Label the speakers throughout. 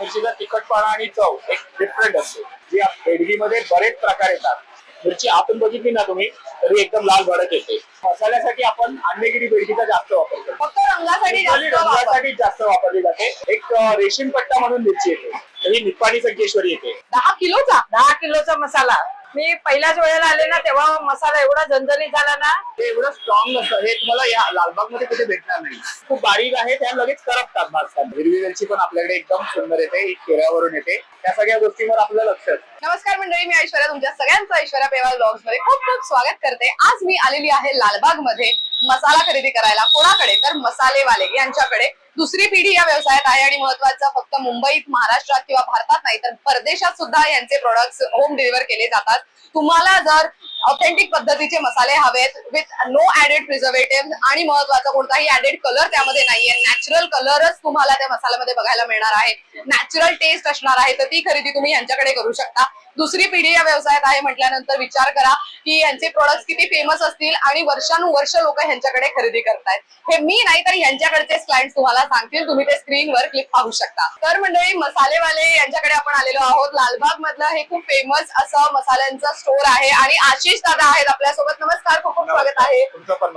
Speaker 1: मिरचीचा तिखटपणा आणि चव एक डिफरंट असते. जी बेडगीमध्ये बरेच प्रकार येतात. मिरची आतून बघितली ना तुम्ही तरी एकदम लाल भडक येते. मसाल्यासाठी आपण अंडेगिरी बेडगीचा जास्त वापर करतो.
Speaker 2: फक्त रंगासाठी जास्त वापर.
Speaker 1: रंगासाठी जास्त वापरली जाते. एक रेशीम पट्टा म्हणून मिरची येते. तर ही निप्पाणी संकेश्वरी येते.
Speaker 2: दहा किलोचा?
Speaker 3: दहा किलोचा मसाला. मी पहिल्याच वेळेला आले ना तेव्हा मसाला एवढा झणझणीत झाला ना.
Speaker 1: ते एवढं स्ट्रॉंग असतं हे तुम्हाला या लालबागमध्ये कुठे भेटणार नाही. खूप बारीक आहे त्या लगेच करपतात भाजतात हिरवी वेलची पण आपल्याकडे एकदम सुंदर येते ही केऱ्यावरून येते. त्या सगळ्या गोष्टींवर आपलं लक्ष असतं.
Speaker 2: नमस्कार मंडळी मी ऐश्वर्या तुमच्या सगळ्यांचं ऐश्वर्या पेवाल ब्लॉग्समध्ये खूप खूप स्वागत करते. आज मी आलेली आहे लालबागमध्ये मसाला खरेदी करायला कोणाकडे? तर मसालेवाले यांच्याकडे. दुसरी पिढी या व्यवसायात आहे आणि महत्वाचं फक्त मुंबईत महाराष्ट्रात किंवा भारतात नाही तर परदेशात सुद्धा यांचे प्रोडक्ट्स होम डिलिव्हर केले जातात. तुम्हाला जर ऑथेंटिक पद्धतीचे मसाले हवेत विथ नो ऍडेड प्रिझर्वेटिव्ह आणि महत्त्वाचा कोणताही ऍडेड कलर त्यामध्ये नाहीये. नॅचरल कलरच तुम्हाला त्या मसाल्यामध्ये बघायला मिळणार आहे. नॅचरल टेस्ट असणार आहे तर ती खरेदी तुम्ही यांच्याकडे करू शकता. दुसरी पिढी या व्यवसायात आहे म्हटल्यानंतर विचार करा की यांचे प्रोडक्ट किती फेमस असतील आणि वर्षानुवर्ष लोक ह्यांच्याकडे खरेदी करतायत. हे मी नाही तर यांच्याकडचे क्लायंट तुम्हाला सांगतील. तुम्ही ते स्क्रीनवर क्लिक पाहू शकता. तर मंडळी मसालेवाले यांच्याकडे आपण आलेलो आहोत. लालबाग मधलं हे खूप फेमस असं मसाल्यांचं स्टोर आहे. आणि आशिष दादा आहेत आपल्यासोबत. नमस्कार खूप खूप स्वागत आहे.
Speaker 1: तुमचं पण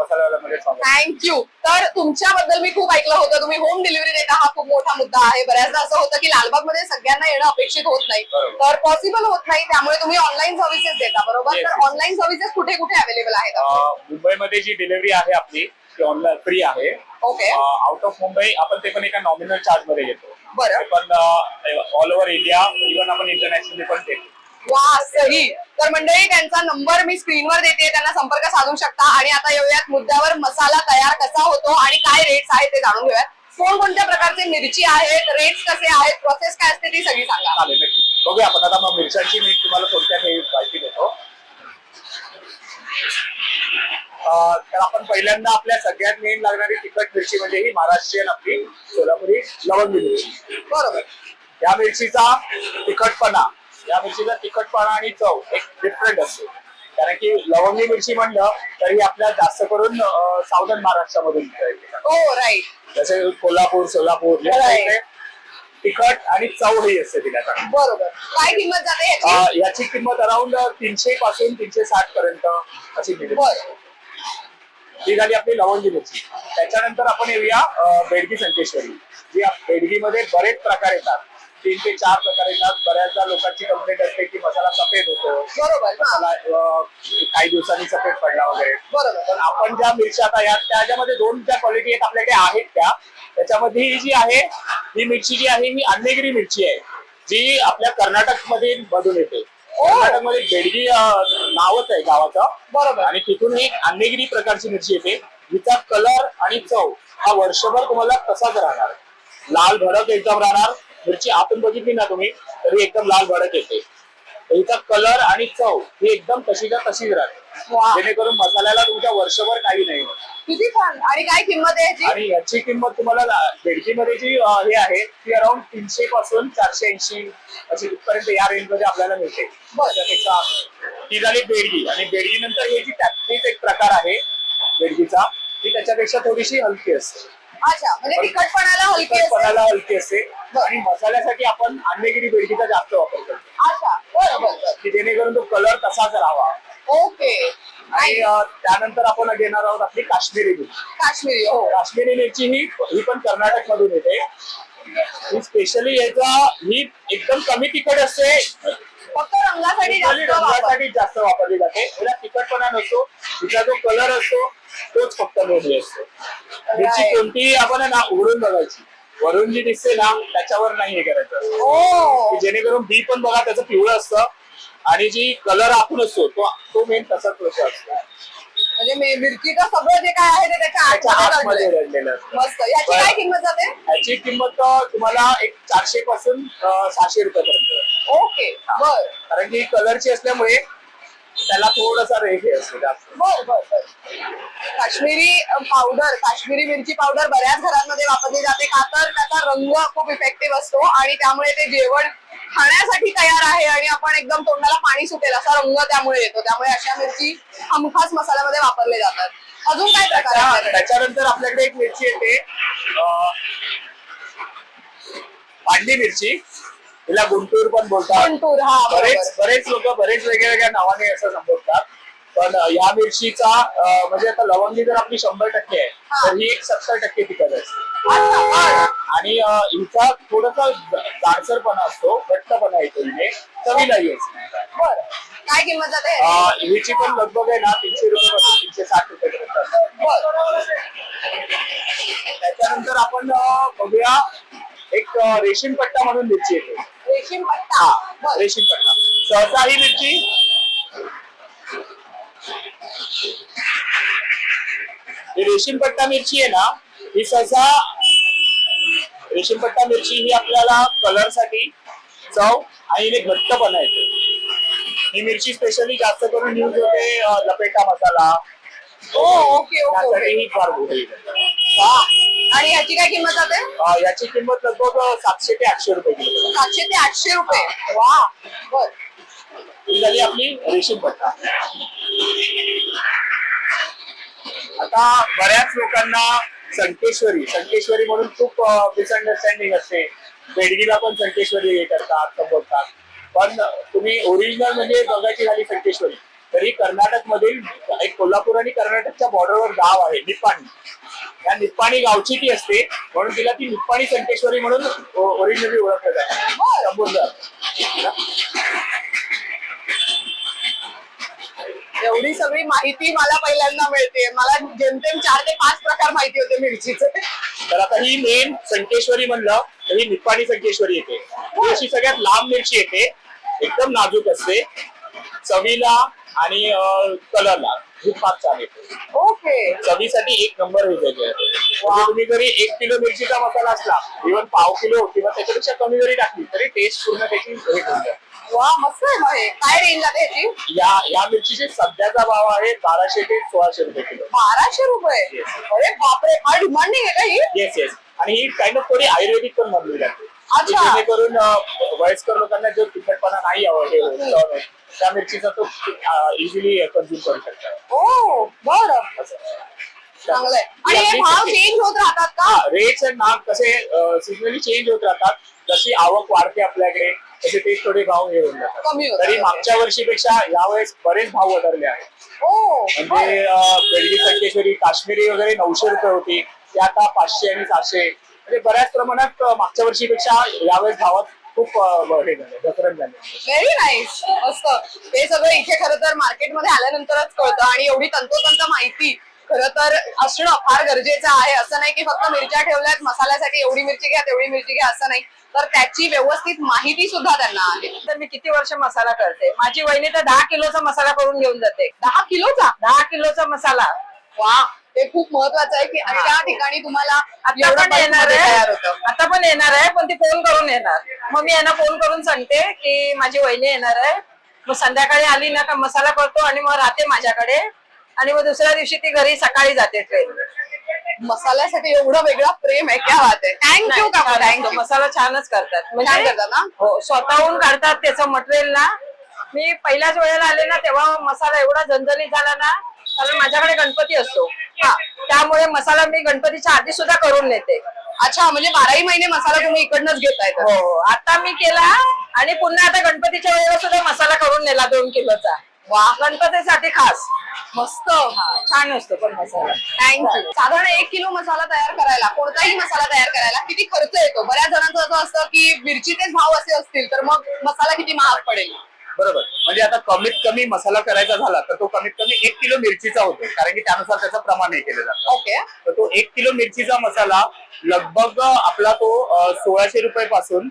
Speaker 2: थँक्यू तर तुमच्याबद्दल मी खूप ऐकलं होतं. तुम्ही होम डिलिव्हरी देता हा खूप मोठा मुद्दा आहे. बऱ्याचदा असं होतं की लालबागमध्ये सगळ्यांना येणं अपेक्षित होत नाही. तर पॉसिबल होत नाही त्यामुळे तुम्ही ऑनलाईन सर्व्हिसेस देता बरोबर? तर. ऑनलाईन सर्व्हिसेस कुठे कुठे अवेलेबल आहेत
Speaker 1: मुंबईमध्ये जी डिलिव्हरी आहे आपली ती ऑनलाईन फ्री आहे.
Speaker 2: ओके
Speaker 1: आउट ऑफ मुंबई आपण ते पण एका नॉमिनल चार्जमध्ये घेतो.
Speaker 2: बरं.
Speaker 1: पण ऑल ओव्हर इंडिया इव्हन आपण इंटरनॅशनली पण देतो.
Speaker 2: वा सही. तर मंडळी त्यांचा नंबर मी स्क्रीनवर देते त्यांना संपर्क साधू शकता. आणि आता येऊयात मुद्द्यावर मसाला तयार कसा होतो आणि काय रेट्स आहेत ते जाणून घेऊयात. कोणकोणत्या प्रकारचे मिरची आहेत रेट्स कसे आहेत प्रोसेस काय असते ती सगळी सांगा.
Speaker 1: चालेल नक्की. बघूया आपण आता मग मिरच्यांची मी तुम्हाला थोडक्यात हे माहिती देतो. अं, तर आपण पहिल्यांदा आपल्या सगळ्यात मेन लागणारी तिखट मिरची म्हणजे ही महाराष्ट्रीयन आपली सोलापुरी लवंगी मिरची.
Speaker 2: बरोबर.
Speaker 1: या मिरचीचा तिखटपणा या मिरचीचा तिखटपणा आणि चव एक डिफरंट असते. कारण की लवंगी मिरची म्हणलं तरी आपल्या जास्त करून साऊदर्न महाराष्ट्रामधून.
Speaker 2: हो राईट
Speaker 1: जसे कोल्हापूर सोलापूर या
Speaker 2: Right.
Speaker 1: साईडने तिखट आणि चव ही असते तिला चांगली.
Speaker 2: बरोबर. काय किंमत जाते याची?
Speaker 1: अं, याची किंमत अराउंड तीनशे पासून तीनशे साठ पर्यंत अशी मिळते.
Speaker 2: बरं.
Speaker 1: ही झाली आपली लवंगी मिरची. त्याच्यानंतर आपण येऊया अं, बेडगी संकेश्वरी. जी आप- बेडगीमध्ये बरेच प्रकार येतात. तीन ते चार प्रकार येतात बऱ्याचदा लोकांची कंप्लेंट असते की मसाला सफेद होतो.
Speaker 2: बरोबर.
Speaker 1: मसाला अं, काही दिवसांनी सफेद पडला वगैरे.
Speaker 2: बरोबर.
Speaker 1: पण आपण ज्या मिरच्या आता या त्याच्यामध्ये दोन ज्या क्वालिटी आहेत आपल्याकडे आहेत त्या. त्याच्यामध्ये ही जी आहे ही मिरची जी आहे ही अन्नगिरी मिरची आहे जी आपल्या कर्नाटकमध्ये मधून येते. कर्नाटकमध्ये बेडगी अं, नावच आहे गावाचं.
Speaker 2: बरोबर.
Speaker 1: आणि तिथून ही अन्नगिरी प्रकारची मिरची येते. जिचा कलर आणि चव हा वर्षभर तुम्हाला तसाच राहणार. लाल भडक एकदम राहणार. मिरची आतून बघितली ना तुम्ही तरी एकदम लाल भडक येते. हिचा कलर आणि चव ही एकदम तशीच्या तशीच राहते. जेणेकरून मसाल्याला तुमच्या वर्षभर काही नाही.
Speaker 2: किती छान. आणि काय किंमत आहे याची?
Speaker 1: आणि याची किंमत तुम्हाला बेडकीमध्ये जी अं, हे आहे ती अराउंड तीनशे पासून चारशे ऐंशी अशी इथपर्यंत या रेंजमध्ये आपल्याला मिळते. ती झाली बेडगी. आणि बेडगी नंतर हे जी टॅक्सीच एक प्रकार आहे बेडगीचा ती त्याच्यापेक्षा थोडीशी हलकी असते.
Speaker 2: अच्छा म्हणजे तिखटपणाला हलकी असते
Speaker 1: तिखटपणाला हलकी असते आणि मसाल्यासाठी आपण अन्नगिरी बेडगीचा जास्त वापर करतो.
Speaker 2: अच्छा बरोबर.
Speaker 1: की जेणेकरून तो कलर तसाच राहावा.
Speaker 2: ओके.
Speaker 1: आणि अं, त्यानंतर आपण घेणार आहोत आपली काश्मीरी मिरची.
Speaker 2: काश्मीरी हो.
Speaker 1: काश्मीरी मिरची ही ही पण कर्नाटक मधून येते. ही स्पेशली याचा ही एकदम कमी तिखट असते.
Speaker 2: फक्त रंगासाठी जास्त वापर.
Speaker 1: रंगासाठी जास्त वापरली जाते. त्याला तिखटपणा नसतो. तिचा जो कलर असतो तोच फक्त लोणी असतो. मिरची. कोणतीही आपण ना उघडून बघायची. वरून जी दिसते ना त्याच्यावर नाही हे करायचं.
Speaker 2: ओ
Speaker 1: की जेणेकरून बी पण बघा त्याचं पिवळं असतं. आणि जी कलर आखून असतो तो तो मेन तसाच प्रश्न असतो.
Speaker 2: म्हणजे मी- मिरचीचं सगळं जे काय आहे ते त्याच्या
Speaker 1: त्याच्या
Speaker 2: आतमध्ये.
Speaker 1: रडलेलं असतं.
Speaker 2: मस्त. याची. काय किंमत जाते?
Speaker 1: याची किंमत अं, तुम्हाला एक चारशे पासून अं, सहाशे रुपयापर्यंत
Speaker 2: ओके. बर.
Speaker 1: कारण की कलरची असल्यामुळे त्याला थोडासा रेट हे असतो
Speaker 2: काश्मीरी पावडर काश्मीरी मिरची पावडर बऱ्याच घरांमध्ये वापरली जाते. का तर त्याचा रंग खूप इफेक्टिव्ह असतो आणि त्यामुळे ते जेवण खाण्यासाठी तयार आहे आणि आपण एकदम तोंडाला पाणी सुटेल असा रंग त्यामुळे येतो. त्यामुळे अशा मिरची हमखास मसाल्यामध्ये वापरले जातात. अजून काय प्रकार आहे?
Speaker 1: त्याच्यानंतर आपल्याकडे एक मिरची येते. पांडी मिरची. तिला गुंटूर पण बोलतात.
Speaker 2: गुंटूर, हा.
Speaker 1: बरेच बरेच लोक बरेच वेगळ्या वेगळ्या नावाने असं संबोधतात. पण ह्या मिरचीचा म्हणजे आता लवंगी जर आपली शंभर टक्के आहे. तर ही एक सत्तर टक्के तिखट असते. आणि हिचा थोडासा जाडसरपणा असतो घट्टपणा येतो इथे चवीला
Speaker 2: बरं. काय किंमत जाते?
Speaker 1: हिची पण लगभग आहे ना तीनशे रुपये पासून तीनशे साठ रुपये त्याच्यानंतर आपण बघूया एक रेशीम पट्टा म्हणून मिरची येते.
Speaker 2: रेशीम पट्टा
Speaker 1: हा. रेशीम पट्टा सहसा ही मिरची. रेशीम पट्टा मिरची आहे ना ही सहसा रेशीम पट्टा मिरची ही आपल्याला कलरसाठी चव आणि हिने घट्टपणा येतो ही मिरची स्पेशली जास्त करून यूज होते लपेटा मसाला.
Speaker 2: ओके ओके
Speaker 1: त्यासाठी
Speaker 2: ओके
Speaker 1: ही फार.
Speaker 2: आणि ह्याची काय किंमत जाते
Speaker 1: अं, याची किंमत लगभग सातशे ते आठशे रुपये किलो.
Speaker 2: सातशे ते आठशे रुपये. वा बर.
Speaker 1: ही झाली आपली रेशीम पट्टा. आता बऱ्याच लोकांना संकेश्वरी संकेश्वरी म्हणून खूप मिसअंडरस्टँडिंग असते. बेडगीला पण संकेश्वरी हे करतात संबोधतात. पण तुम्ही ओरिजिनल म्हणजे बघायची झाली संकेश्वरी. तरी कर्नाटक मधील एक कोल्हापूर आणि कर्नाटकच्या बॉर्डरवर गाव आहे निप्पाणी या निप्पाणी गावची ती असते म्हणून तिला ती निप्पाणी संकेश्वरी म्हणून ओरिजिनली ओळखलं जाते.
Speaker 2: एवढी सगळी माहिती मला पहिल्यांदा मिळते. मला जेमतेम चार ते पाच प्रकार माहिती होते मिरचीचे.
Speaker 1: तर आता ही मेन संकेश्वरी म्हणलं तर ही निप्पाणी संकेश्वरी येते. अशी सगळ्यात लांब मिरची येते. एकदम नाजूक असते. चवीला आणि कलरला ही फार छान येते
Speaker 2: ओके.
Speaker 1: चवीसाठी एक नंबर हे त्याचे आहे. म्हणजे तुम्ही जरी एक किलो मिरचीचा मसाला असला इव्हन पाव किलो किंवा त्याच्यापेक्षा कमी जरी टाकली तरी टेस्ट पूर्ण त्याची हे होऊन.
Speaker 2: वा मस्त आहे मग हे. काय रेंज जाते ह्याची
Speaker 1: या या मिरचीचे सध्याचा भाव आहे बाराशे ते सोळाशे रुपये किलो.
Speaker 2: बाराशे रुपये?
Speaker 1: Yes.
Speaker 2: अरे बापरे हा डिमांडिंग आहे का ही?
Speaker 1: येस येस आणि ही काइंड ऑफ थोडी आयुर्वेदिक पण बनवली जाते
Speaker 2: अच्छा.
Speaker 1: जेणेकरून अं, वयस्कर लोकांना जो तिखटपणा नाही आवडत त्या मिरचीचा तो इझिली कन्झ्युम करू शकतात
Speaker 2: ओ बर. चांगलंय आणि हे भाव चेंज होत राहतात का?
Speaker 1: रेट्स आणि नाग कसे सिजनली चेंज होत राहतात. जशी आवक वाढते आपल्याकडे तसे ते थोडे भाव हे होऊन जातात.
Speaker 2: कमी होतात.
Speaker 1: तरी मागच्या वर्षीपेक्षा यावेळेस बरेच भाव वधारले आहेत.
Speaker 2: ओ
Speaker 1: म्हणजे अं, बेडगी संकेश्वरी काश्मीरी वगैरे नऊशे रुपये होती. ती आता पाचशे आणि सहाशे म्हणजे बऱ्याच प्रमाणात मागच्या वर्षीपेक्षा यावेळेस भावात खूप अं, हे झाले घसरण झाले.
Speaker 2: व्हेरी नाईस मस्त. हे सगळं इथे खरं तर मार्केटमध्ये आल्यानंतरच कळतं आणि एवढी तंतोतंत माहिती खरं तर असणं फार गरजेचं आहे. असं नाही की फक्त मिरच्या ठेवल्यात मसाल्यासाठी एवढी मिरची घ्या तेवढी मिरची घ्या असं नाही. तर त्याची व्यवस्थित माहिती सुद्धा त्यांना आहे.
Speaker 3: तर मी किती वर्ष मसाला करते? माझी वहिनी तर दहा किलोचा मसाला करून घेऊन जाते.
Speaker 2: दहा किलोचा?
Speaker 3: दहा किलोचा मसाला.
Speaker 2: वा. हे खूप महत्वाचं आहे की अशा ठिकाणी तुम्हाला
Speaker 3: आता पण येणार
Speaker 2: मध्ये
Speaker 3: आहे.
Speaker 2: तयार होतं.
Speaker 3: आता पण येणार आहे पण ती फोन करून येणार. मग मी यांना फोन करून सांगते की माझी वहिनी येणार आहे. मग संध्याकाळी आली ना का मसाला करतो आणि मग राहते माझ्याकडे. आणि मग दुसऱ्या दिवशी ती घरी सकाळी जाते ट्रेन
Speaker 2: मसाल्यासाठी एवढं वेगळं प्रेम आहे क्या बात आहे. थँक्यू थँक्यू
Speaker 3: मसाला छानच करतात. म्हणजे
Speaker 2: करतात ना?
Speaker 3: हो स्वतःहून काढतात त्याचं मटेरियल ना. मी पहिल्याच वेळेला आले ना तेव्हा मसाला एवढा झणझणीत झाला ना कारण माझ्याकडे गणपती असतो. हा त्यामुळे मसाला मी गणपतीच्या आधी सुद्धा करून नेते.
Speaker 2: अच्छा म्हणजे बाराही महिने मसाला तुम्ही इकडनंच घेताय तर.
Speaker 3: हो हो. आता मी केला आणि पुन्हा आता गणपतीच्या वेळेला सुद्धा मसाला करून नेला दोन किलोचा. वा. गणपतीसाठी खास.
Speaker 2: मस्त.
Speaker 3: छान असतो पण मसाला.
Speaker 2: थँक्यू साधारण एक किलो मसाला तयार करायला कोणताही मसाला तयार करायला किती खर्च येतो? बऱ्याच जणांचं असं असतं की मिरचीचेच भाव असे असतील तर मग मसाला किती महाग पडेल?
Speaker 1: बरोबर. म्हणजे आता कमीत कमी मसाला करायचा झाला तर तो कमीत कमी एक किलो मिरचीचा होतो. कारण की त्यानुसार त्याचं प्रमाण हे केलं जातं.
Speaker 2: ओके.
Speaker 1: तर तो एक किलो मिरचीचा मसाला लगभग आपला तो सोळाशे रुपये पासून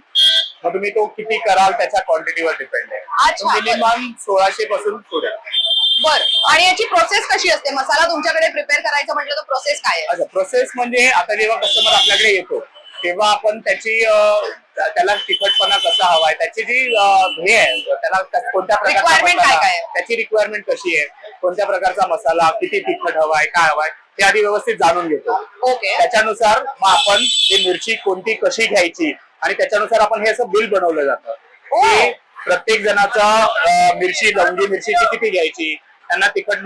Speaker 1: मग तुम्ही तो किती कराल त्याच्या क्वांटिटीवर डिपेंड आहे. मिनिमम सोळाशे पासून पुढे.
Speaker 2: बर. आणि याची प्रोसेस कशी असते? मसाला तुमच्याकडे प्रिपेअर करायचं म्हटलं तर प्रोसेस काय आहे?
Speaker 1: अच्छा प्रोसेस म्हणजे आता जेव्हा कस्टमर आपल्याकडे येतो तेव्हा आपण त्याची अं, त्याला तिखटपणा कसा हवाय त्याची जी हे आहे त्याला कोणत्या प्रकारचा? त्याची रिक्वायरमेंट कशी आहे कोणत्या प्रकारचा मसाला किती तिखट हवाय काय हवाय ते आधी व्यवस्थित जाणून घेतो
Speaker 2: ओके
Speaker 1: त्याच्यानुसार मग आपण ती मिरची कोणती कशी घ्यायची आणि त्याच्यानुसार आपण हे असं बिल बनवलं जातं. की प्रत्येक जणाचा मिरची लवंगी मिरचीची किती घ्यायची त्यांना तिखट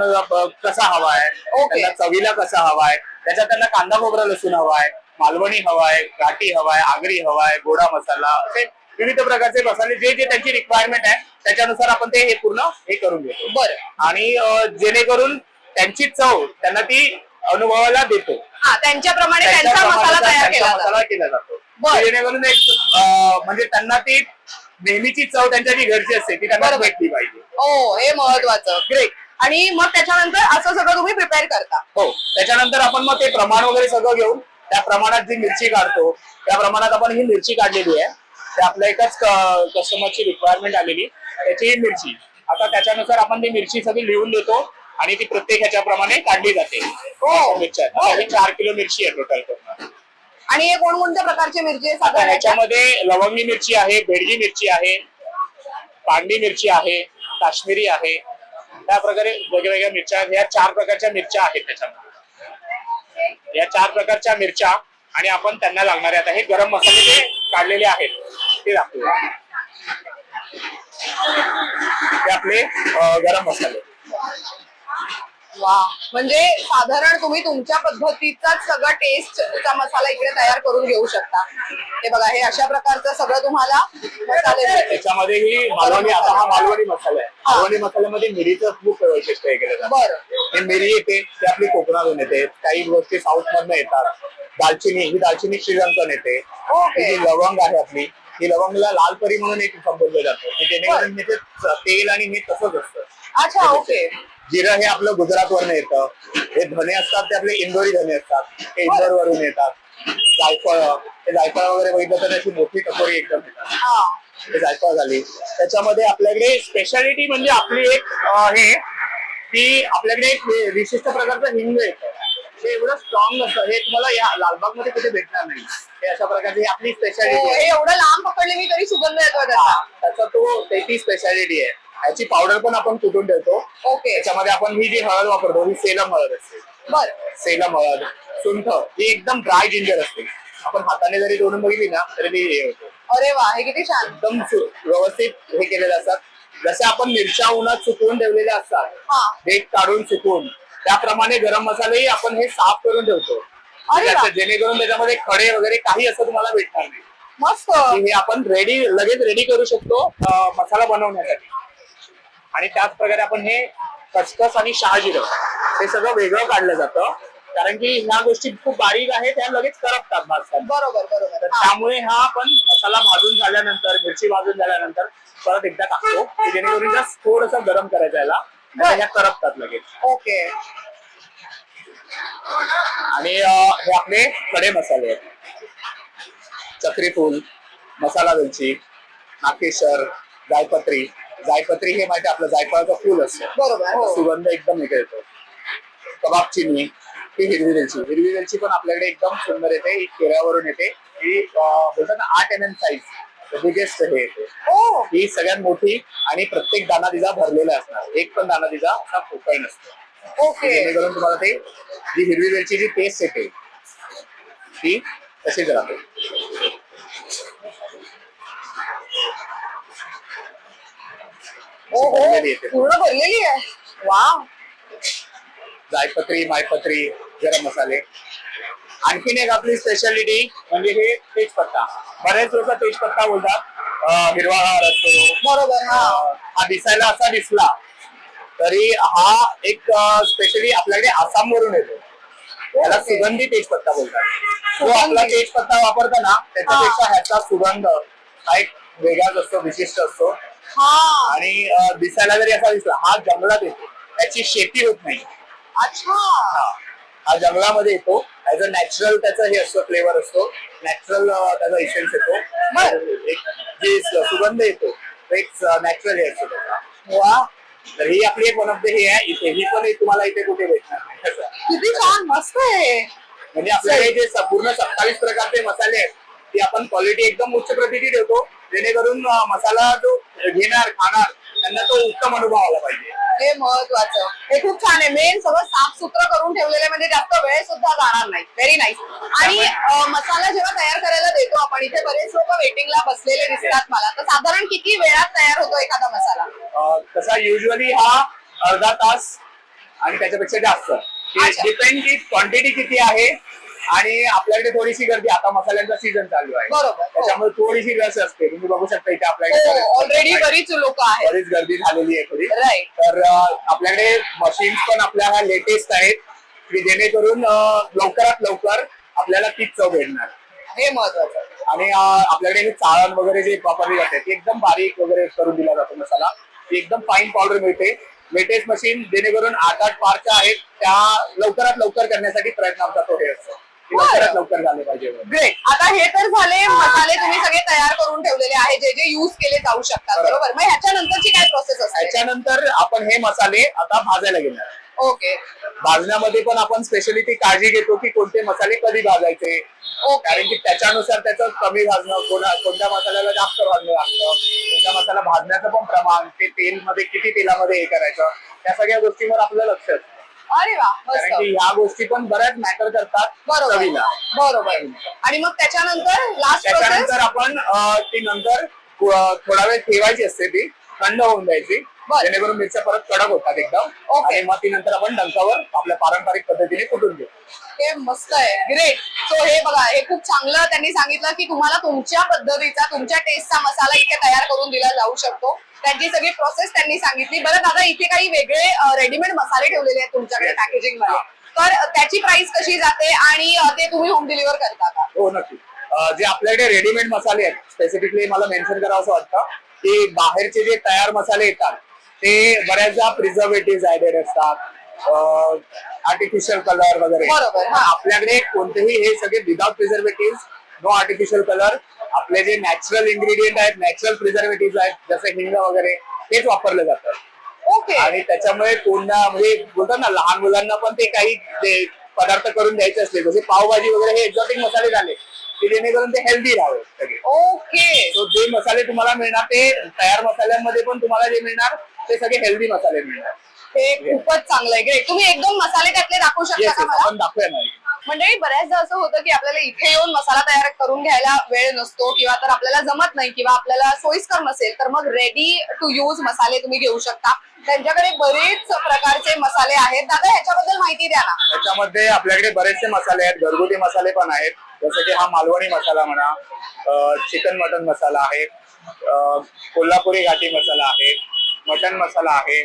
Speaker 1: कसा हवाय. त्यांना चवीला कसा हवाय त्याच्यात त्यांना कांदा खोबरा लसूण हवाय मालवणी हवाय घाटी हवाय आगरी हवाय गोडा मसाला असे विविध प्रकारचे मसाले जे जे त्यांची रिक्वायरमेंट आहे त्याच्यानुसार आपण ते हे पूर्ण हे करून घेतो.
Speaker 2: बरं.
Speaker 1: आणि जेणेकरून त्यांची चव त्यांना ती अनुभवायला देतो.
Speaker 2: हा त्यांच्याप्रमाणे त्यांचा मसाला तयार केला
Speaker 1: मसाला केला जातो. जेणेकरून एक म्हणजे त्यांना ती नेहमीची चव त्यांच्या जी घरची असते ती त्यांना. भेटली पाहिजे.
Speaker 2: ओ हे महत्वाचं. ग्रेट आणि मग त्याच्यानंतर असं सगळं तुम्ही प्रिपेअर करता.
Speaker 1: हो त्याच्यानंतर आपण मग ते प्रमाण वगैरे सगळं घेऊन त्या प्रमाणात जी मिरची काढतो त्या प्रमाणात आपण ही मिरची काढलेली आहे. ते आपल्या एकाच कस्टमरची रिक्वायरमेंट आलेली. त्याची ही मिरची. आता त्याच्यानुसार आपण ती मिरची सगळी लिहून देतो आणि ती प्रत्येक ह्याच्याप्रमाणे काढली जाते.
Speaker 2: हो.
Speaker 1: चार किलो मिरची आहे टोटल पूर्ण
Speaker 2: आणि हे कोणकोणत्या प्रकारची मिरची आहे?
Speaker 1: आता ह्याच्यामध्ये लवंगी मिरची आहे बेडगी मिरची आहे पांडी मिरची आहे काश्मीरी आहे. त्या प्रकारे वेगवेगळ्या मिरच्या आहेत. ह्या चार प्रकारच्या मिरच्या आहेत त्याच्यामध्ये. या चार प्रकारच्या मिरच्या आणि आपण त्यांना लागणारे आता हे गरम मसाले जे काढलेले आहेत ते दाखवूया. हे आपले गरम मसाले.
Speaker 2: वा. म्हणजे साधारण तुम्ही तुमच्या पद्धतीचाच सगळं टेस्टचा मसाला इकडे तयार करून घेऊ शकता. हे बघा हे अशा प्रकारचं सगळं तुम्हाला मसाले.
Speaker 1: त्याच्यामध्ये ही मालवणी आता हा मालवणी मसाला आहे. मालवणी मसाल्यामध्ये मिरीचं खूप वैशिष्ट्य हे केलं
Speaker 2: बरं.
Speaker 1: हे मिरी येते ती आपली कोकणातून येते. काही गोष्टी साऊथ मधनं येतात. दालचिनी ही दालचिनी श्रीलंकन येते. ही लवंग आहे आपली ही लवंगला लाल परी म्हणून एक संबोधलं जातं. जेणेकरून तेल आणि हे तसंच असतं.
Speaker 2: अच्छा ओके.
Speaker 1: जिरं हे आपलं गुजरात वरनं येतं. हे धने असतात ते आपले इंदोरी धने असतात. ते इंदोर वरून येतात. जायफळ हे जायफळ वगैरे बघितलं तर त्याची मोठी टकोरी एकदम येतात.
Speaker 2: हा.
Speaker 1: हे जायफळ झाली. त्याच्यामध्ये आपल्याकडे स्पेशालिटी म्हणजे आपली एक अं, हे की आपल्याकडे एक वि- विशिष्ट प्रकारचं हिंग येतं. ते एवढं स्ट्रॉंग असतं हे तुम्हाला या लालबागमध्ये कुठे भेटणार नाही. हे अशा प्रकारची ही आपली
Speaker 2: हो,
Speaker 1: स्पेशालिटी
Speaker 2: हे
Speaker 1: आहे
Speaker 2: एवढं लांब पकडले मी तरी सुगंध येतोय त्याचा
Speaker 1: हा, त्याचा. तो ते ती स्पेशालिटी आहे. ह्याची पावडर पण आपण कुठून ठेवतो
Speaker 2: ओके.
Speaker 1: त्याच्यामध्ये आपण ही जी हळद वापरतो ही सेलम हळद असते.
Speaker 2: बर.
Speaker 1: सेलम हळद सुंठ ही एकदम ड्राय जिंजर असते. आपण हाताने जरी तोडून बघितली ना तरी ती हे होतो.
Speaker 2: अरे वा हे किती छान.
Speaker 1: एकदम सु- व्यवस्थित हे केलेले असतात. जसे आपण मिरच्या उन्हात सुकवून ठेवलेल्या असतात
Speaker 2: हा.
Speaker 1: देठ काढून सुकवून त्याप्रमाणे गरम मसालेही आपण हे साफ करून ठेवतो.
Speaker 2: अरे वा.
Speaker 1: त्याचं- जेणेकरून त्याच्यामध्ये खडे वगैरे काही असं तुम्हाला भेटणार नाही.
Speaker 2: मस्त.
Speaker 1: हे आपण रेडी लगेच रेडी करू शकतो अं, मसाला बनवण्यासाठी. आणि त्याच प्रकारे आपण हे खसखस आणि शहाजिरं हे सगळं वेगळं काढलं जातं. कारण की ह्या गोष्टी खूप बारीक आहेत त्या लगेच करपतात भाजतात
Speaker 2: बरोबर बरोबर.
Speaker 1: त्यामुळे हा आपण मसाला भाजून झाल्यानंतर मिरची भाजून झाल्यानंतर परत एकदा टाकतो की जेणेकरून थोडस गरम करायचं याला ह्या करपतात लगेच.
Speaker 2: ओके.
Speaker 1: आणि हे आपले खडे मसाले आहेत. चक्री फूल मसाला वेलची नाकेश्वर जायपत्री जायपत्री हे माहिती आपलं जायफळाचं फूल असतं.
Speaker 2: बरोबर. हो.
Speaker 1: सुगंध एकदम इथे येतो कबाब चिनी ही हिरवी वेलची. हिरवी वेलची पण आपल्याकडे एकदम सुंदर येते. ही केरळावरून येते. ही अं, बोलतात ना आठ एम एम साईज बिगेस्ट हे येते.
Speaker 2: ओ
Speaker 1: ही सगळ्यात मोठी आणि प्रत्येक दाना तिचा भरलेला असणार. एक पण दाना तिचा असा पोकळ नसतो.
Speaker 2: ओके.
Speaker 1: जेणेकरून तुम्हाला ते जी हिरवी वेलची जी टेस्ट येते ती तशीच राहते. भरलेली येते
Speaker 2: पूर्ण भरलेली आहे वा
Speaker 1: जायपत्री मायपत्री गरम मसाले आणखीन एक आपली स्पेशालिटी म्हणजे हे तेजपत्ता बरेच लोक तेजपत्ता बोलतात अं, हिरवा हार असतो
Speaker 2: बरोबर हा
Speaker 1: अं, हा दिसायला असा दिसला तरी हा एक स्पेशली आपल्याकडे आसाम वरून येतो त्याला. सुगंधी तेजपत्ता बोलतात
Speaker 2: सुगंधी.
Speaker 1: आपला तेजपत्ता वापरतो ना त्याच्यापेक्षा ह्याचा सुगंध हा एक वेगळाच असतो विशिष्ट असतो आणि अं, दिसायला जरी असा दिसला हा जंगलात येतो. त्याची शेती होत नाही.
Speaker 2: अच्छा.
Speaker 1: हा. जंगलामध्ये येतो. ऍज अ नॅचरल त्याचा हे असतो फ्लेवर असतो. नॅचरल त्याचा इसेन्स येतो. एक जे स- सुगंध येतो तो एक नॅचरल हे असतो त्याचा.
Speaker 2: वा.
Speaker 1: तर ही आपली एक वन ऑफ द हे आहे. इथे ही पण एक तुम्हाला इथे कुठे भेटणार नाही. असं.
Speaker 2: किती छान मस्त आहे.
Speaker 1: म्हणजे आपल्याकडे जे स- पूर्ण सत्तावीस प्रकारचे मसाले आहेत ती आपण क्वालिटी एकदम उच्च प्रतीची ठेवतो. जेणेकरून मसाला जो घेणार खाणार त्यांना तो उत्तम अनुभव आला पाहिजे.
Speaker 2: हे महत्वाचं. हे खूप छान आहे. मेन सगळं साफ सुत्र करून ठेवलेले म्हणजे जास्त वेळ सुद्धा जाणार नाही. व्हेरी नाईस आणि मसाला जेव्हा तयार करायला देतो आपण इथे बरेच लोक वेटिंगला बसलेले दिसतात मला. तर साधारण किती वेळात तयार होतो एखादा मसाला?
Speaker 1: तसा युजली हा अर्धा तास आणि त्याच्यापेक्षा जास्त. डिपेंड की क्वांटिटी किती आहे आणि आपल्याकडे थोडीशी गर्दी आता मसाल्यांचा सीझन चालू आहे.
Speaker 2: बरोबर हो.
Speaker 1: त्याच्यामुळे थोडीशी रस असते. तुम्ही बघू शकता इथे आपल्याकडे
Speaker 2: ऑलरेडी बरीच लोक आहेत.
Speaker 1: बरीच गर्दी झालेली आहे थोडी.
Speaker 2: राईट
Speaker 1: तर अं, आपल्याकडे मशीन्स पण आपल्या ह्या लेटेस्ट आहेत की जेणेकरून अं, लवकरात लवकर आपल्याला तीच चव भेटणार.
Speaker 2: हे महत्वाचं
Speaker 1: आणि अं, आपल्याकडे हे चाळण वगैरे जे वापरली जाते ती एकदम बारीक वगैरे करून दिला जातो मसाला. ती एकदम फाईन पावडर मिळते. लेटेस्ट मशीन जेणेकरून आठ आठ पार्टच्या आहेत त्या लवकरात लवकर करण्यासाठी प्रयत्न आमचा तो हे असतो. लवकरात लवकर झाले पाहिजे
Speaker 2: ग्रेट आता हे तर झाले मसाले तुम्ही सगळे तयार करून ठेवलेले आहे जे जे युज केले जाऊ शकतात
Speaker 1: बरोबर.
Speaker 2: मग ह्याच्यानंतरची काय प्रोसेस असते?
Speaker 1: त्याच्यानंतर आपण हे मसाले आता भाजायला घेणार.
Speaker 2: ओके
Speaker 1: भाजण्यामध्ये पण आपण स्पेशली ती काळजी घेतो की कोणते मसाले कधी भाजायचे. कारण की त्याच्यानुसार त्याचं कमी भाजणं कोणा कोणत्या मसाल्याला जास्त भाजणं लागतं कोणत्या मसाला भाजण्याचं पण प्रमाण ते तेल मध्ये किती तेलामध्ये हे करायचं त्या सगळ्या गोष्टींवर आपलं लक्ष असतं.
Speaker 2: अरे वा
Speaker 1: कारण
Speaker 2: मस्त
Speaker 1: की ह्या गोष्टी पण बऱ्याच मॅटर करतात
Speaker 2: बरोबर.
Speaker 1: चवीला
Speaker 2: बरोबर. आणि मग त्याच्यानंतर लास्ट प्रोसेस
Speaker 1: त्याच्यानंतर आपण अं, ती नंतर अं, थोडा वेळ ठेवायची असते ती थंड होऊन द्यायची
Speaker 2: बरं.
Speaker 1: जेणेकरून मिरच्या परत कडक होतात एकदम.
Speaker 2: ओके.
Speaker 1: आणि मग ती नंतर आपण डंकावर आपल्या पारंपरिक पद्धतीने कुटून घेऊ.
Speaker 2: हे मस्त आहे. ग्रेट सो हे बघा हे खूप चांगलं त्यांनी सांगितलं की तुम्हाला तुमच्या पद्धतीचा तुमच्या टेस्टचा मसाला इथे तयार करून दिला जाऊ शकतो. त्यांची सगळी प्रोसेस त्यांनी सांगितली. बरं दादा इथे काही वेगळे रेडीमेड मसाले ठेवलेले आहेत तुमच्याकडे. पॅकेजिंगमध्ये. तर त्याची प्राइस कशी जाते आणि ते तुम्ही होम डिलिव्हर करता का?
Speaker 1: हो नक्की. जे आपल्याकडे रेडीमेड मसाले आहेत स्पेसिफिकली मला मेन्शन करावं असं वाटतं की बाहेरचे जे तयार मसाले येतात ते बऱ्याचदा प्रिझर्वेटिव्ह ऍडेड असतात. आर्टिफिशियल कलर वगैरे.
Speaker 2: बरोबर.
Speaker 1: आपल्याकडे कोणतेही हे सगळे without preservative no artificial colour आपले जे नॅचरल इन्ग्रेडियंट आहेत नॅचरल प्रिझर्वेटिव्ह आहेत जसे हिंग वगैरे तेच वापरलं जातं.
Speaker 2: ओके
Speaker 1: आणि त्याच्यामुळे कोणा म्हणजे बोलतात ना लहान मुलांना पण ते काही ते पदार्थ करून द्यायचे असले जसे पावभाजी वगैरे हे एक्झॉटिक मसाले झाले की जेणेकरून ते हेल्दी राहावे सगळे.
Speaker 2: ओके
Speaker 1: So जे मसाले तुम्हाला मिळणार ते तयार मसाल्यांमध्ये पण तुम्हाला जे मिळणार ते सगळे हेल्दी मसाले मिळणार.
Speaker 2: हे खूपच चांगलं आहे ग्रेट तुम्ही एक दोन मसाले त्यातले दाखवू शकता का मला?
Speaker 1: आपण दाखवूया ना
Speaker 2: मंडळी बऱ्याचदा असं होतं की आपल्याला इथे येऊन मसाला तयार करून घ्यायला वेळ नसतो किंवा तर आपल्याला जमत नाही किंवा आपल्याला सोयीस्कर नसेल तर मग रेडी टू यूज मसाले तुम्ही घेऊ शकता. त्यांच्याकडे बरेच प्रकारचे मसाले आहेत. दादा ह्याच्याबद्दल माहिती द्या ना.
Speaker 1: त्याच्यामध्ये आपल्याकडे बरेचसे मसाले आहेत. घरगुती मसाले पण आहेत. जसं की हा मालवणी मसाला म्हणा चिकन मटन मसाला आहे अं, कोल्हापुरी घाटी मसाला आहे मटन मसाला आहे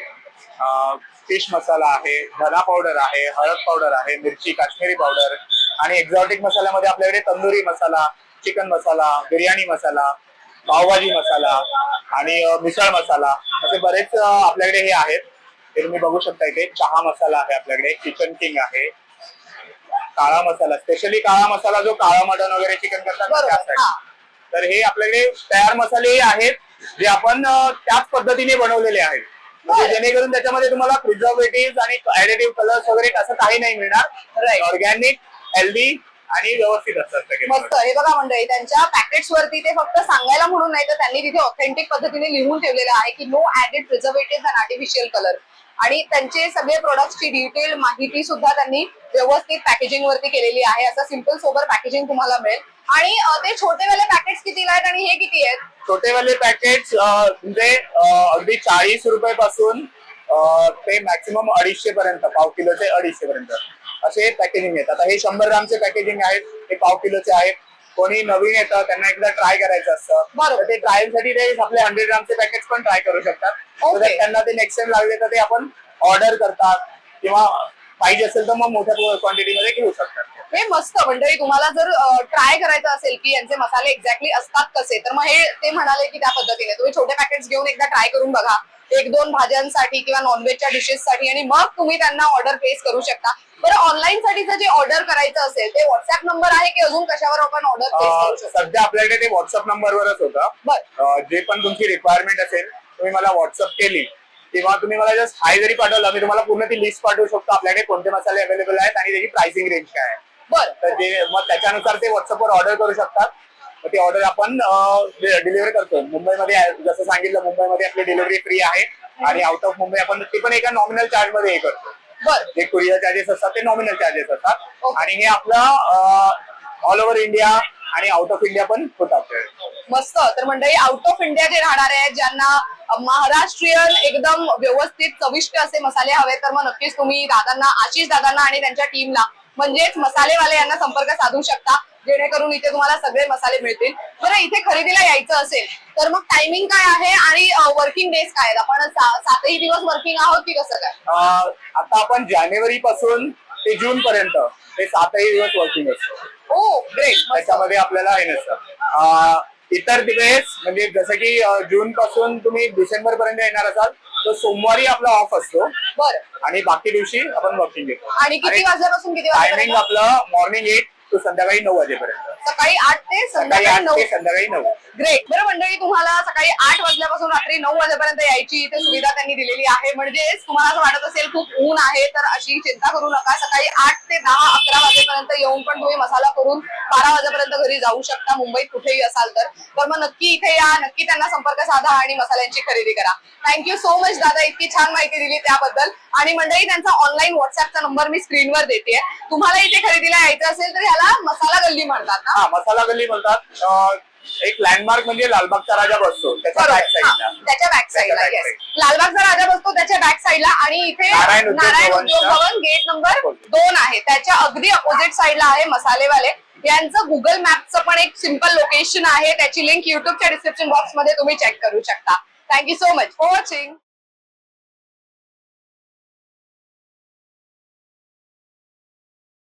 Speaker 1: फिश मसाला आहे धना पावडर आहे हळद पावडर आहे मिरची काश्मीरी पावडर आणि एक्झॉटिक मसाल्यामध्ये आपल्याकडे तंदुरी मसाला चिकन मसाला बिर्याणी मसाला पावभाजी मसाला आणि मिसळ मसाला असे बरेच आपल्याकडे हे आहेत. हे तुम्ही बघू शकता इथे. चहा मसाला आहे आपल्याकडे किचन किंग आहे. काळा मसाला स्पेशली काळा मसाला जो काळा मटण वगैरे चिकन करतात. तर हे आपल्याकडे तयार मसाले आहेत जे आपण त्याच पद्धतीने बनवलेले आहेत. म्हणजे. जेणेकरून त्याच्यामध्ये तुम्हाला प्रिझर्वेटिव्ह आणि ऍडिटिव्ह कलर्स वगैरे असं काही नाही मिळणार. ऑर्गॅनिक हेल्दी आणि व्यवस्थित असतात सगळे
Speaker 2: मस्त. हे बघा मंडळी त्यांच्या पॅकेट्स वरती ते फक्त सांगायला म्हणून नाही तर त्यांनी तिथे ऑथेंटिक पद्धतीने लिहून ठेवलेलं आहे की no added preservative and artificial colour आणि त्यांचे सगळे प्रोडक्टची डिटेल माहिती सुद्धा त्यांनी व्यवस्थित पॅकेजिंग वरती केलेली आहे. असं सिंपल सोबर पॅकेजिंग तुम्हाला मिळेल. आणि ते छोटेवाले पॅकेट्स कितीला आहेत आणि हे किती आहेत?
Speaker 1: छोटेवाले पॅकेट म्हणजे अगदी चाळीस रुपये पासून ते मॅक्सिमम अडीचशे पर्यंत पाव किलोचे अडीचशे पर्यंत. असे पॅकेजिंग आहेत आता हे शंभर ग्रामचे पॅकेजिंग आहेत ते पाव किलोचे आहेत. कोणी नवीन येतं त्यांना एकदा ट्राय करायचं असतं.
Speaker 2: बरोबर.
Speaker 1: ते ट्रायलसाठी ते आपले हंड्रेड ग्रामचे पॅकेट पण ट्राय करू शकतात.
Speaker 2: Okay.
Speaker 1: त्यांना ते नेक्स्ट टाइम लागले तर ते आपण ऑर्डर करतात. किंवा पाहिजे असेल तर मग मोठ्या क्वांटिटी मध्ये घेऊ शकतात.
Speaker 2: हे मस्त मंडळी तुम्हाला जर ट्राय करायचं असेल की यांचे मसाले एक्झॅक्टली असतात कसे तर मग हे ते म्हणाले की त्या पद्धतीने. तुम्ही छोटे पॅकेट्स घेऊन एकदा ट्राय करून बघा. एक दोन भाज्यांसाठी किंवा नॉनव्हेजच्या डिशेस साठी आणि मग तुम्ही त्यांना ऑर्डर प्लेस करू शकता. बरं ऑनलाईन साठीचं जे ऑर्डर करायचं असेल ते व्हॉट्सअप नंबर आहे की अजून कशावर आपण ऑर्डर प्लेस
Speaker 1: अं,
Speaker 2: करू शकतो?
Speaker 1: सध्या आपल्याकडे ते व्हॉट्सअप नंबरवरच होतं.
Speaker 2: बर.
Speaker 1: अं, जे पण तुमची रिक्वायरमेंट असेल तुम्ही मला व्हॉट्सअप केली. किंवा तुम्ही मला जस्ट हाय जरी पाठवलं मी तुम्हाला पूर्ण ती लिस्ट पाठवू शकतो आपल्याकडे कोणते मसाले अवेलेबल आहेत आणि त्याची प्राइसिंग रेंज काय आहे.
Speaker 2: बर.
Speaker 1: तर जे मग त्याच्यानुसार ते व्हॉट्सअपवर ऑर्डर करू शकतात. ती ऑर्डर आपण डिलिव्हरी करतो मुंबईमध्ये जसं सांगितलं मुंबईमध्ये आपली डिलिव्हरी फ्री आहे. आणि आउट ऑफ मुंबई आपण ती पण एका नॉमिनल चार्जमध्ये हे करतो
Speaker 2: बर.
Speaker 1: जे कुरिअर चार्जेस असतात ते नॉमिनल चार्जेस असतात. आणि हे आपलं ऑल ओव्हर इंडिया आणि आउट ऑफ इंडिया पण होतात
Speaker 2: मस्त. तर मंडळी आउट ऑफ इंडिया जे राहणार आहेत ज्यांना महाराष्ट्रीयन एकदम व्यवस्थित चविष्ट असे मसाले हवे तर मग नक्कीच तुम्ही दादांना आशिष दादांना आणि त्यांच्या टीमला म्हणजेच मसालेवाले यांना संपर्क साधू शकता. जेणेकरून इथे तुम्हाला सगळे मसाले मिळतील. बरं इथे खरेदीला यायचं असेल तर मग टायमिंग काय आहे आणि वर्किंग डेज काय आहेत? आपण सा- सातही दिवस वर्किंग आहोत की कसं काय?
Speaker 1: अं, आता आपण जानेवारी पासून ते जून पर्यंत ते सातही दिवस वर्किंग असतो.
Speaker 2: ओ ग्रेट
Speaker 1: त्याच्यामध्ये आपल्याला हे नसतं. अं, इतर दिवस म्हणजे जसं की जून पासून तुम्ही डिसेंबर पर्यंत येणार असाल तर सोमवारी आपला ऑफ असतो.
Speaker 2: बरं.
Speaker 1: आणि बाकी दिवशी आपण वर्किंग घेतो
Speaker 2: आणि किती वाजल्यापासून किती
Speaker 1: टायमिंग आपलं मॉर्निंग एट तो संध्याकाळी नऊ वाजेपर्यंत.
Speaker 2: सकाळी आठ ते
Speaker 1: सकाळी
Speaker 2: संध्याकाळी
Speaker 1: आठ
Speaker 2: नऊ.
Speaker 1: ते संध्याकाळी नऊ.
Speaker 2: ग्रेट बरं मंडळी तुम्हाला सकाळी आठ वाजल्यापासून रात्री नऊ वाजेपर्यंत यायची इथे सुविधा त्यांनी दिलेली आहे. म्हणजेच तुम्हाला असं वाटत असेल खूप ऊन आहे तर अशी चिंता करू नका. सकाळी आठ ते दहा अकरा वाजेपर्यंत येऊन पण तुम्ही मसाला करून बारा वाजेपर्यंत घरी जाऊ शकता. मुंबईत कुठेही असाल तर. तर मग नक्की इथे या नक्की त्यांना संपर्क साधा आणि मसाल्यांची खरेदी करा. थँक्यू सो मच दादा. इतकी छान माहिती दिली त्याबद्दल. आणि मंडळी त्यांचा ऑनलाईन व्हॉट्सअपचा नंबर मी स्क्रीनवर देते तुम्हाला इथे खरेदीला यायचं असेल तर ह्याला मसाला गल्ली म्हणतात ना?
Speaker 1: हा मसाला गल्ली म्हणतात. एक लँडमार्क म्हणजे लालबागचा राजा बसतो. त्याच्या
Speaker 2: बरोबर.
Speaker 1: बॅक साईडला
Speaker 2: हा, त्याच्या बॅक साईडला
Speaker 1: त्याच्या
Speaker 2: येस
Speaker 1: back
Speaker 2: लालबागचा राजा बसतो त्याच्या बॅक साईडला आणि इथे
Speaker 1: नारायण उद्योग
Speaker 2: नारायण
Speaker 1: भवनच्या
Speaker 2: उद्योग भवन गेट नंबर. दोन आहे. त्याच्या अगदी अपोजिट साईडला आहे मसालेवाले. यांचं गुगल मॅपचं पण एक सिंपल लोकेशन आहे. त्याची लिंक युट्यूबच्या डिस्क्रिप्शन बॉक्समध्ये तुम्ही चेक करू शकता. Thank you so much for watching